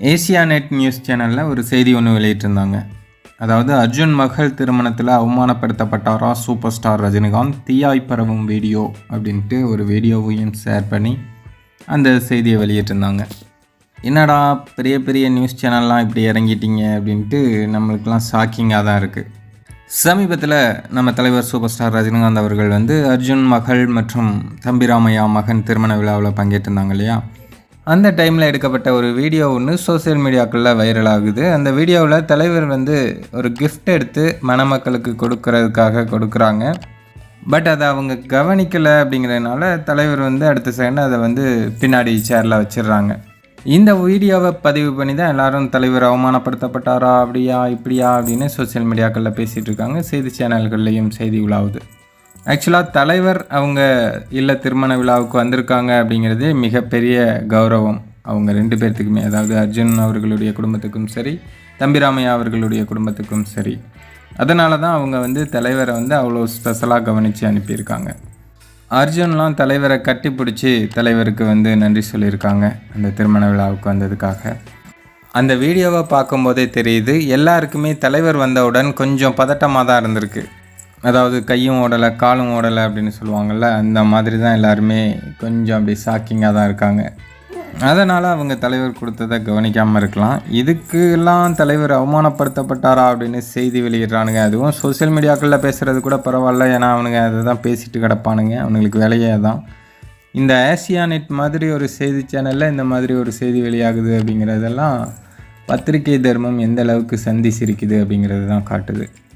Asia net news சேனலில் ஒரு செய்தி ஒன்று வெளியிட்டிருந்தாங்க. அதாவது அர்ஜுன் மகள் திருமணத்தில் அவமானப்படுத்தப்பட்டாரா சூப்பர் ஸ்டார் ரஜினிகாந்த் தீயாய் பரவும் வீடியோ அப்படின்ட்டு ஒரு வீடியோவையும் ஷேர் பண்ணி அந்த செய்தியை வெளியிட்டிருந்தாங்க. என்னடா பெரிய பெரிய நியூஸ் சேனல்லாம் இப்படி இறங்கிட்டீங்க அப்படின்ட்டு நம்மளுக்கெல்லாம் ஷாக்கிங்காக தான் இருக்குது சமீபத்தில் நம்ம தலைவர் சூப்பர் ஸ்டார் ரஜினிகாந்த் அவர்கள் வந்து அர்ஜுன் மகள் மற்றும் தம்பிராமையா மகன் திருமண விழாவில் பங்கேற்றிருந்தாங்க இல்லையா? அந்த டைமில் எடுக்கப்பட்ட ஒரு வீடியோ ஒன்று சோஷியல் மீடியாக்களில் வைரல் ஆகுது. அந்த வீடியோவில் தலைவர் வந்து ஒரு கிஃப்ட் எடுத்து மணமக்களுக்கு கொடுக்கறதுக்காக கொடுக்குறாங்க. பட் அதை அவங்க கவனிக்கலை அப்படிங்கிறதுனால தலைவர் வந்து அடுத்த செகண்ட் அதை வந்து பின்னாடி சேரில் வச்சிடுறாங்க. இந்த வீடியோவை பதிவு பண்ணி தான் எல்லாரும் தலைவர் அவமானப்படுத்தப்பட்டாரா அப்படியா இப்படியா அப்படின்னு சோஷியல் மீடியாக்களில் பேசிகிட்டு இருக்காங்க. செய்தி சேனல்கள்லேயும் செய்தி உலாவுது. ஆக்சுவலாக தலைவர் அவங்க இல்ல திருமண விழாவுக்கு வந்திருக்காங்க அப்படிங்கிறது மிகப்பெரிய கௌரவம். அவங்க ரெண்டு பேர்த்துக்குமே அதாவது அர்ஜுன் அவர்களுடைய குடும்பத்துக்கும் சரி தம்பிராமையா அவர்களுடைய குடும்பத்துக்கும் சரி. அதனால தான் அவங்க வந்து தலைவரை வந்து அவ்வளோ ஸ்பெஷலாக கவனித்து அனுப்பியிருக்காங்க. அர்ஜுன்லாம் தலைவரை கட்டி பிடிச்சி தலைவருக்கு வந்து நன்றி சொல்லியிருக்காங்க அந்த திருமண விழாவுக்கு வந்ததுக்காக. அந்த வீடியோவை பார்க்கும்போதே தெரியுது எல்லாருக்குமே தலைவர் வந்தவுடன் கொஞ்சம் பதட்டமாக தான் இருந்திருக்கு. அதாவது கையும் ஓடலை காலும் ஓடலை அப்படின்னு சொல்லுவாங்கள்ல அந்த மாதிரி தான் எல்லாருமே கொஞ்சம் அப்படி ஷாக்கிங்காக தான் இருக்காங்க. அதனால் அவங்க தலைவர் கொடுத்ததை கவனிக்காமல் இருக்கலாம். இதுக்கெல்லாம் தலைவர் அவமானப்படுத்தப்பட்டாரா அப்படின்னு செய்தி வெளியிடுறானுங்க. அதுவும் சோஷியல் மீடியாக்களில் பேசுகிறது கூட பரவாயில்ல ஏன்னா அவனுங்க அதை தான் பேசிட்டு கிடப்பானுங்க. அவனுங்களுக்கு வேலையே தான் இந்த ஆசியா நெட் மாதிரி ஒரு செய்தி சேனலில் இந்த மாதிரி ஒரு செய்தி வெளியாகுது அப்படிங்கிறதெல்லாம் பத்திரிகை தர்மம் எந்த அளவுக்கு சந்தி சிரிக்குது அப்படிங்கிறது தான் காட்டுது.